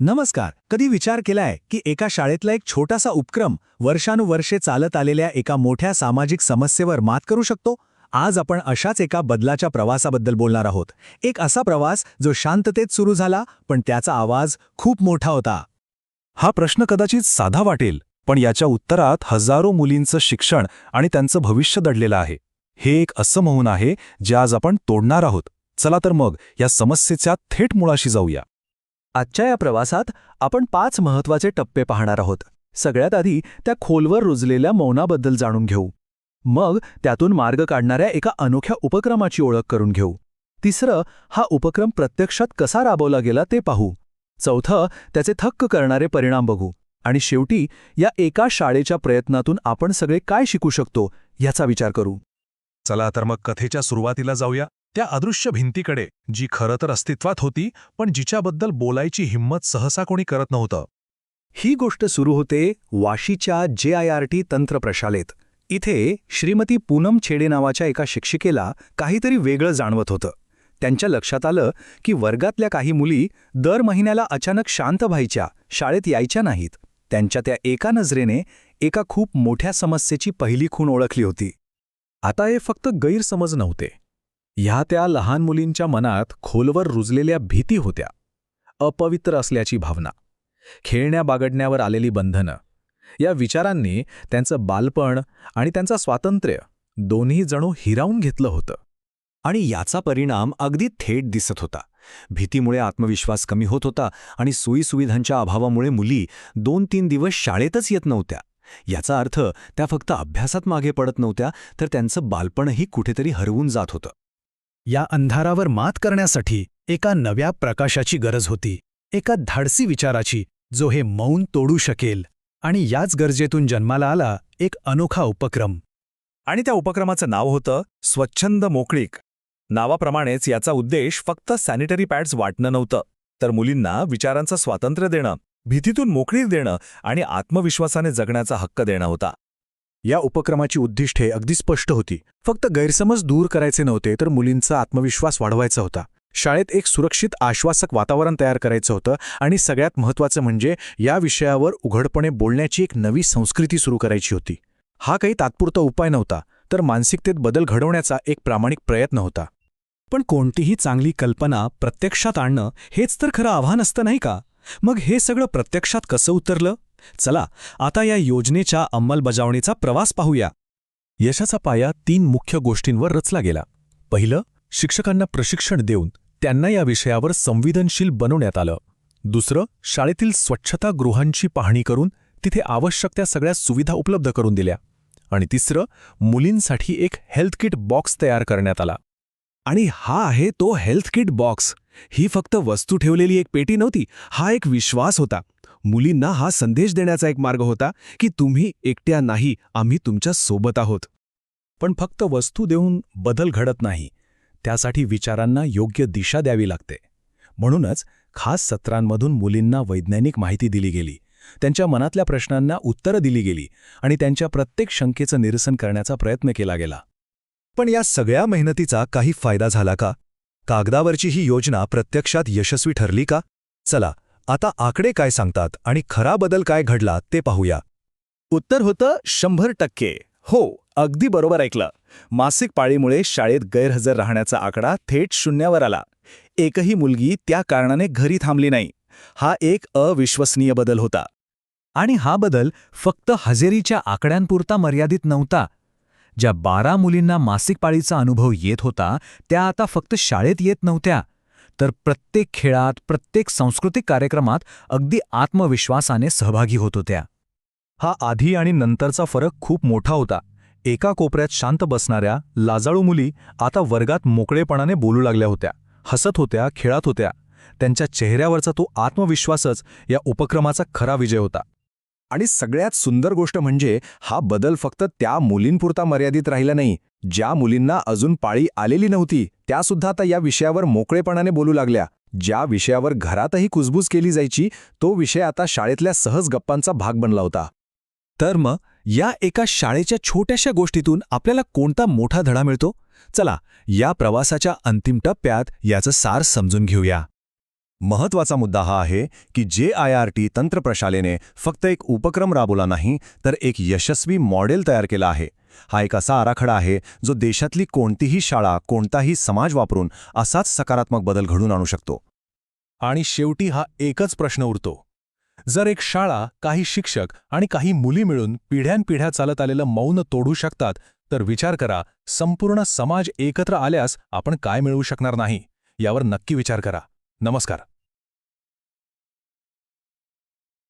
नमस्कार. कधी विचार केलाय की एका शाळेतला एक छोटासा उपक्रम वर्षानुवर्षे चालत आलेल्या एका मोठ्या सामाजिक समस्येवर मात करू शकतो? आज आपण अशाच एका बदलाच्या प्रवासाबद्दल बोलणार आहोत. एक असा प्रवास जो शांततेत सुरू झाला पण त्याचा आवाज खूप मोठा होता. हा प्रश्न कदाचित साधा वाटेल पण याच्या उत्तरात हजारो मुलींचं शिक्षण आणि त्यांचं भविष्य दडलेलं आहे. हे एक असं मौन आहे जे आज आपण तोडणार आहोत. चला तर मग या समस्येच्या थेट मुळाशी जाऊया. आजच्या या प्रवासात आपण पाच महत्त्वाचे टप्पे पाहणार आहोत. सगळ्यात आधी त्या खोलवर रुजलेल्या मौनाबद्दल जाणून घेऊ. मग त्यातून मार्ग काढणाऱ्या एका अनोख्या उपक्रमाची ओळख करून घेऊ. तिसरं हा उपक्रम प्रत्यक्षात कसा राबवला गेला ते पाहू. चौथं त्याचे थक्क करणारे परिणाम बघू. आणि शेवटी या एका शाळेच्या प्रयत्नातून आपण सगळे काय शिकू शकतो याचा विचार करू. चला तर मग कथेच्या सुरुवातीला जाऊया. त्या अदृश्य भिंतीकडे जी खरं तर अस्तित्वात होती पण जिच्याबद्दल बोलायची हिंमत सहसा कोणी करत नव्हतं. ही गोष्ट सुरू होते वाशीच्या जे आय आर टी तंत्र प्रशालेत इथे श्रीमती पूनम छेडे नावाच्या एका शिक्षिकेला काहीतरी वेगळं जाणवत होतं. त्यांच्या लक्षात आलं की वर्गातल्या काही मुली दर महिन्याला अचानक शांत व्हायच्या शाळेत यायच्या नाहीत. त्यांच्या त्या एका नजरेने एका खूप मोठ्या समस्येची पहिली खूण ओळखली होती. आता हे फक्त गैरसमज नव्हते. ह्या त्या लहान मुलींच्या मनात खोलवर रुजलेल्या भीती होत्या. अपवित्र असल्याची भावना. खेळण्या बागडण्यावर आलेली बंधनं. या विचारांनी त्यांचं बालपण आणि त्यांचं स्वातंत्र्य दोन्ही जणू हिरावून घेतलं होतं. आणि याचा परिणाम अगदी थेट दिसत होता. भीतीमुळे आत्मविश्वास कमी होत होता आणि सोयीसुविधांच्या अभावामुळे मुली दोन तीन दिवस शाळेतच येत नव्हत्या. याचा अर्थ त्या फक्त अभ्यासात मागे पडत नव्हत्या तर त्यांचं बालपणही कुठेतरी हरवून जात होतं. या अंधारावर मात करण्यासाठी एका नव्या प्रकाशाची गरज होती. एका धाडसी विचाराची जो हे मौन तोडू शकेल. आणि याच गरजेतून जन्माला आला एक अनोखा उपक्रम. आणि त्या उपक्रमाचं नाव होतं स्वच्छंद मोकळीक. नावाप्रमाणेच याचा उद्देश फक्त सॅनिटरी पॅड्स वाटणं नव्हतं तर मुलींना विचारांचं स्वातंत्र्य देणं भीतीतून मोकळीक देणं आणि आत्मविश्वासाने जगण्याचा हक्क देणं होता. या उपक्रमाची उद्दिष्टे अगदी स्पष्ट होती. फक्त गैरसमज दूर करायचे नव्हते तर मुलींचा आत्मविश्वास वाढवायचा होता. शाळेत एक सुरक्षित आश्वासक वातावरण तयार करायचं होतं आणि सगळ्यात महत्त्वाचं म्हणजे या विषयावर उघडपणे बोलण्याची एक नवी संस्कृती सुरू करायची होती. हा काही तात्पुरता उपाय नव्हता तर मानसिकतेत बदल घडवण्याचा एक प्रामाणिक प्रयत्न होता. पण कोणतीही चांगली कल्पना प्रत्यक्षात आणणं हेच तर खरं आव्हान असतं नाही का? मग हे सगळं प्रत्यक्षात कसं उतरलं? चला आता या योजनेच्या अंमलबजावणीचा प्रवास पाहूया. यशाचा पाया तीन मुख्य गोष्टींवर रचला गेला. पहिलं शिक्षकांना प्रशिक्षण देऊन त्यांना या विषयावर संवेदनशील बनवण्यात आलं. दुसरं शाळेतील स्वच्छतागृहांची पाहणी करून तिथे आवश्यक त्या सगळ्या सुविधा उपलब्ध करून दिल्या. आणि तिसरं मुलींसाठी एक हेल्थ किट बॉक्स तयार करण्यात आला. आणि हा आहे तो हेल्थ किट बॉक्स. ही फक्त वस्तू ठेवलेली एक पेटी नव्हती हा एक विश्वास होता. मुलींना हा संदेश देण्याचा एक मार्ग होता की तुम्ही एकट्या नाही आम्ही तुमच्यासोबत आहोत. पण फक्त वस्तू देऊन बदल घडत नाही. त्यासाठी विचारांना योग्य दिशा द्यावी लागते. म्हणूनच खास सत्रांमधून मुलींना वैज्ञानिक माहिती दिली गेली. त्यांच्या मनातल्या प्रश्नांना उत्तरं दिली गेली आणि त्यांच्या प्रत्येक शंकेचं निरसन करण्याचा प्रयत्न केला गेला. पण या सगळ्या मेहनतीचा काही फायदा झाला का? कागदावरची ही योजना प्रत्यक्षात यशस्वी ठरली का? चला आता आकडे काय सांगतात आणि खरा बदल काय घडला ते पाहूया. उत्तर होतं शंभर टक्के. हो अगदी बरोबर ऐकलं. मासिक पाळीमुळे शाळेत गैरहजर राहण्याचा आकडा थेट शून्यावर आला. एकही मुलगी त्या कारणाने घरी थांबली नाही. हा एक अविश्वसनीय बदल होता. आणि हा बदल फक्त हजेरीच्या आकड्यांपुरता मर्यादित नव्हता. ज्या बारा मुलींना मासिक पाळीचा अनुभव येत होता त्या आता फक्त शाळेत येत नव्हत्या. तर प्रत्येक खेळात प्रत्येक सांस्कृतिक कार्यक्रमात अगदी आत्मविश्वासाने सहभागी होत होत्या. हा आधी आणि नंतरचा फरक खूप मोठा होता. एका कोपऱ्यात शांत बसणाऱ्या लाजाळू मुली आता वर्गात मोकळेपणाने बोलू लागल्या होत्या हसत होत्या खेळात होत्या. त्यांच्या चेहऱ्यावरचा तो आत्मविश्वासच या उपक्रमाचा खरा विजय होता. आणि सगळ्यात सुंदर गोष्ट म्हणजे हा बदल फक्त त्या मुलींपुरता मर्यादित राहिला नाही. ज्या मुलींना अजून पाळी आलेली नव्हती त्यासुद्धा आता या विषयावर मोकळेपणाने बोलू लागल्या. ज्या विषयावर घरातही कुजबूज केली जायची तो विषय आता शाळेतल्या सहज गप्पांचा भाग बनला होता. तर मग या एका शाळेच्या छोट्याशा गोष्टीतून आपल्याला कोणता मोठा धडा मिळतो? चला या प्रवासाच्या अंतिम टप्प्यात याचं सार समजून घेऊया. महत्त्वाचा मुद्दा हा आहे की जे आय आर टी तंत्रप्रशालेने फक्त एक उपक्रम राबवला नाही तर एक यशस्वी मॉडेल तयार केला आहे. हा एक असा आराखडा आहे जो देशातली कोणतीही शाळा कोणताही समाज वापरून असाच सकारात्मक बदल घडून आणू शकतो. आणि शेवटी हा एकच प्रश्न उरतो. जर एक शाळा काही शिक्षक आणि काही मुली मिळून पिढ्यानपिढ्या चालत आलेलं मौन तोडू शकतात तर विचार करा संपूर्ण समाज एकत्र आल्यास आपण काय मिळवू शकणार नाही यावर नक्की विचार करा. नमस्कार.